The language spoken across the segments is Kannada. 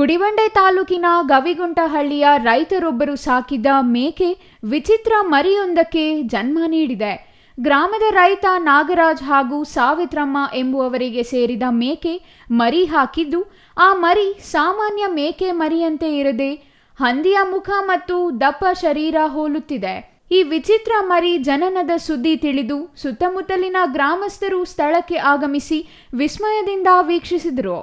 ಗುಡಿಬಂಡೆ ತಾಲೂಕಿನ ಗವಿಗುಂಟಹಳ್ಳಿಯ ರೈತರೊಬ್ಬರು ಸಾಕಿದ್ದ ಮೇಕೆ ವಿಚಿತ್ರ ಮರಿಯೊಂದಕ್ಕೆ ಜನ್ಮ ನೀಡಿದೆ. ಗ್ರಾಮದ ರೈತ ನಾಗರಾಜ್ ಹಾಗೂ ಸಾವಿತ್ರಮ್ಮ ಎಂಬುವವರಿಗೆ ಸೇರಿದ ಮೇಕೆ ಮರಿ ಹಾಕಿದ್ದು, ಆ ಮರಿ ಸಾಮಾನ್ಯ ಮೇಕೆ ಮರಿಯಂತೆ ಇರದೆ ಹಂದಿಯ ಮುಖ ಮತ್ತು ದಪ್ಪ ಶರೀರ ಹೋಲುತ್ತಿದೆ. ಈ ವಿಚಿತ್ರ ಮರಿ ಜನನದ ಸುದ್ದಿ ತಿಳಿದು ಸುತ್ತಮುತ್ತಲಿನ ಗ್ರಾಮಸ್ಥರು ಸ್ಥಳಕ್ಕೆ ಆಗಮಿಸಿ ವಿಸ್ಮಯದಿಂದ ವೀಕ್ಷಿಸಿದರು.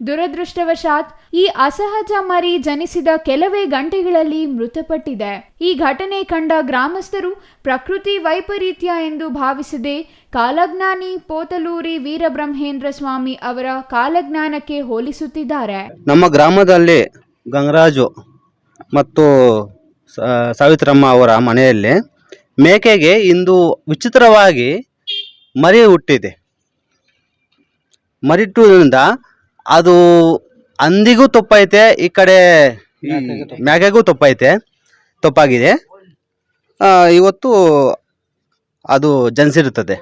ದುರದೃಷ್ಟವಶಾತ್ ಈ ಅಸಹಜ ಮರಿ ಜನಿಸಿದ ಕೆಲವೇ ಗಂಟೆಗಳಲ್ಲಿ ಮೃತಪಟ್ಟಿದೆ. ಈ ಘಟನೆ ಕಂಡ ಗ್ರಾಮಸ್ಥರು ಪ್ರಕೃತಿ ವೈಪರೀತ್ಯ ಎಂದು ಭಾವಿಸದೆ ಕಾಲಜ್ಞಾನಿ ಪೋತಲೂರಿ ವೀರಬ್ರಹ್ಮೇಂದ್ರ ಸ್ವಾಮಿ ಅವರ ಕಾಲಜ್ಞಾನಕ್ಕೆ ಹೋಲಿಸುತ್ತಿದ್ದಾರೆ. ನಮ್ಮ ಗ್ರಾಮದಲ್ಲಿ ಗಂಗರಾಜು ಮತ್ತು ಸಾವಿತ್ರಮ್ಮ ಅವರ ಮನೆಯಲ್ಲಿ ಮೇಕೆಗೆ ಇಂದು ವಿಚಿತ್ರವಾಗಿ ಮರಿ ಹುಟ್ಟಿದೆ. ಮರಿಟ್ಟುವುದರಿಂದ ಅದು ಅಂದಿಗೂ ತಪ್ಪೈತೆ ಈ ಕಡೆ ಈ ಮ್ಯಾಗೆಗೂ ತಪ್ಪೈತೆ ತಪ್ಪಾಗಿದೆ. ಆ, ಇವತ್ತು ಅದು ಜನಿಸಿರುತ್ತದೆ.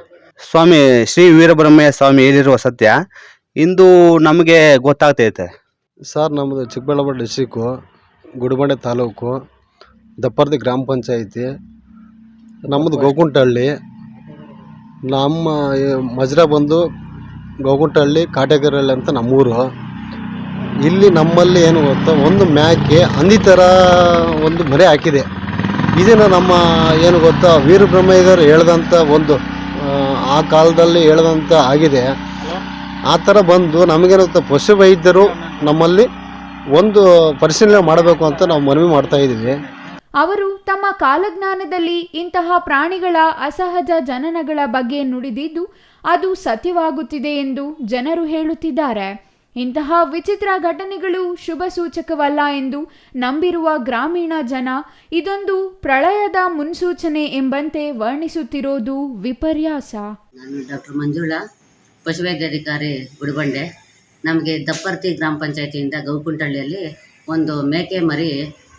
ಸ್ವಾಮಿ ಶ್ರೀ ವೀರಬ್ರಹ್ಮಯ್ಯ ಸ್ವಾಮಿ ಹೇಳಿರುವ ಸತ್ಯ ಇಂದು ನಮಗೆ ಗೊತ್ತಾಗ್ತೈತೆ. ಸರ್ ನಮ್ಮದು ಚಿಕ್ಕಬಳ್ಳಾಪುರ ಡಿಸ್ಟಿಕ್ಕು ಗುಡಿಬಂಡೆ ತಾಲೂಕು ದಪ್ಪರ್ದಿ ಗ್ರಾಮ ಪಂಚಾಯಿತಿ ನಮ್ಮದು ಗೋಕುಂಟಹಳ್ಳಿ. ನಮ್ಮ ಈ ಮಜ್ರ ಬಂದು ಗೋಕುಂಟಹಳ್ಳಿ ಕಾಟೇಗರಹಳ್ಳಿ ಅಂತ ನಮ್ಮೂರು. ಇಲ್ಲಿ ನಮ್ಮಲ್ಲಿ ಏನು ಗೊತ್ತಾ ಒಂದು ಮ್ಯಾಕೆ ಹಂದಿ ಥರ ಒಂದು ಮರೆ ಹಾಕಿದೆ. ಇದನ್ನು ನಮ್ಮ ಏನು ಗೊತ್ತಾ ವೀರಬ್ರಹ್ಮಯ್ಯರು ಹೇಳ್ದಂಥ ಒಂದು ಆ, ಕಾಲದಲ್ಲಿ ಹೇಳ್ದಂಥ ಆಗಿದೆ. ಆ ಥರ ಬಂದು ನಮಗೇನು ಗೊತ್ತಾ ಪಶು ವೈದ್ಯರು ನಮ್ಮಲ್ಲಿ ಒಂದು ಪರಿಶೀಲನೆ ಮಾಡಬೇಕು ಅಂತ ನಾವು ಮನವಿ ಮಾಡ್ತಾ ಇದ್ದೀವಿ. ಅವರು ತಮ್ಮ ಕಾಲಜ್ಞಾನದಲ್ಲಿ ಇಂತಹ ಪ್ರಾಣಿಗಳ ಅಸಹಜ ಜನನಗಳ ಬಗ್ಗೆ ನುಡಿದಿದ್ದು ಅದು ಸತ್ಯವಾಗುತ್ತಿದೆ ಎಂದು ಜನರು ಹೇಳುತ್ತಿದ್ದಾರೆ. ಇಂತಹ ವಿಚಿತ್ರ ಘಟನೆಗಳು ಶುಭ ಸೂಚಕವಲ್ಲ ಎಂದು ನಂಬಿರುವ ಗ್ರಾಮೀಣ ಜನ ಇದೊಂದು ಪ್ರಳಯದ ಮುನ್ಸೂಚನೆ ಎಂಬಂತೆ ವರ್ಣಿಸುತ್ತಿರೋದು ವಿಪರ್ಯಾಸ. ನಾನು ಡಾಕ್ಟರ್ ಮಂಜುಳಾ, ಪಶುವೈದ್ಯಾಧಿಕಾರಿ ಗುಡಿಬಂಡೆ. ನಮಗೆ ದಪ್ಪರ್ತಿ ಗ್ರಾಮ ಪಂಚಾಯತಿಯಿಂದ ಗೌಕುಂಟಳ್ಳಿಯಲ್ಲಿ ಒಂದು ಮೇಕೆ ಮರಿ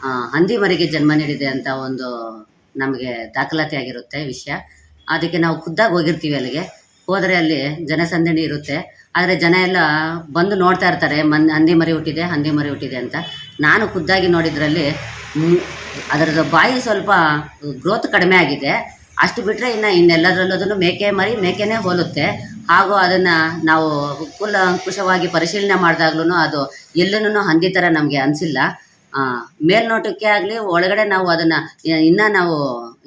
ಹಂದಿ ಮರಿಗೆ ಜನ್ಮ ನೀಡಿದೆ ಅಂತ ಒಂದು ನಮಗೆ ದಾಖಲಾತಿ ಆಗಿರುತ್ತೆ ವಿಷಯ. ಅದಕ್ಕೆ ನಾವು ಖುದ್ದಾಗಿ ಹೋಗಿರ್ತೀವಿ ಅಲ್ಲಿಗೆ. ಹೋದರೆ ಅಲ್ಲಿ ಜನಸಂದಣಿ ಇರುತ್ತೆ. ಆದರೆ ಜನ ಎಲ್ಲ ಬಂದು ನೋಡ್ತಾ ಇರ್ತಾರೆ, ಮನ್, ಹಂದಿ ಮರಿ ಹುಟ್ಟಿದೆ, ಹಂದಿ ಮರಿ ಹುಟ್ಟಿದೆ ಅಂತ. ನಾನು ಖುದ್ದಾಗಿ ನೋಡಿದ್ರಲ್ಲಿ ಅದರದ್ದು ಬಾಯಿ ಸ್ವಲ್ಪ ಗ್ರೋತ್ ಕಡಿಮೆ ಆಗಿದೆ. ಅಷ್ಟು ಬಿಟ್ಟರೆ ಇನ್ನು ಇನ್ನೆಲ್ಲದರಲ್ಲೂ ಮೇಕೆ ಮರಿ ಮೇಕೆನೇ ಹೋಲುತ್ತೆ. ಹಾಗೂ ಅದನ್ನು ನಾವು ಕೂಲಂಕುಷವಾಗಿ ಪರಿಶೀಲನೆ ಮಾಡಿದಾಗ್ಲೂ ಅದು ಎಲ್ಲೂ ಹಂದಿ ಥರ ನಮಗೆ ಅನಿಸಿಲ್ಲ. ಮೇಲ್ನೋಟಕ್ಕೆ ಆಗಲಿ ಒಳಗಡೆ ನಾವು ಅದನ್ನ ಇನ್ನ ನಾವು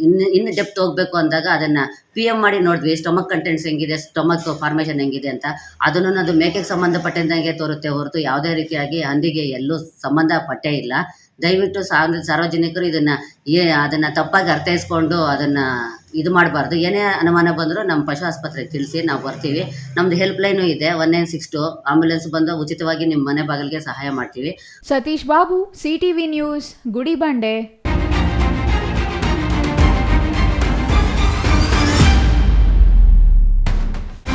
ಇನ್ನು ಇನ್ನು ಡೆಪ್ತ್ ಹೋಗಬೇಕು ಅಂದಾಗ ಅದನ್ನು ಪಿ ಎಂ ಮಾಡಿ ನೋಡಿದ್ವಿ ಸ್ಟೊಮಕ್ ಕಂಟೆಂಟ್ಸ್ ಹೆಂಗಿದೆ ಸ್ಟೊಮಕ್ ಫಾರ್ಮೇಷನ್ ಹೆಂಗಿದೆ ಅಂತ. ಅದನ್ನು ಅದು ಮೇಕೆಗೆ ಸಂಬಂಧಪಟ್ಟಂಗೆ ತೋರುತ್ತೆ ಹೊರತು ಯಾವುದೇ ರೀತಿಯಾಗಿ ಹಂದಿಗೆ ಎಲ್ಲೂ ಸಂಬಂಧಪಟ್ಟೇ ಇಲ್ಲ. ದಯವಿಟ್ಟು ಸಾರ್ವ ಸಾರ್ವಜನಿಕರು ಇದನ್ನು ಏ, ಅದನ್ನ ತಪ್ಪಾಗಿ ಅರ್ಥೈಸ್ಕೊಂಡು ಅದನ್ನ ಇದು ಮಾಡಬಾರ್ದು. ಏನೇ ಅನುಮಾನ ಬಂದರೂ ನಮ್ಮ ಪಶು ಆಸ್ಪತ್ರೆಗೆ ತಿಳಿಸಿ ನಾವು ಬರ್ತೀವಿ. ನಮ್ದು ಹೆಲ್ಪ್ ಲೈನು ಇದೆ, one nine six two. Ambulance ಬಂದು ಉಚಿತವಾಗಿ ನಿಮ್ಮ ಮನೆ ಬಾಗಿಲಿಗೆ ಸಹಾಯ ಮಾಡ್ತೀವಿ. Satish Babu CTV news Gudibande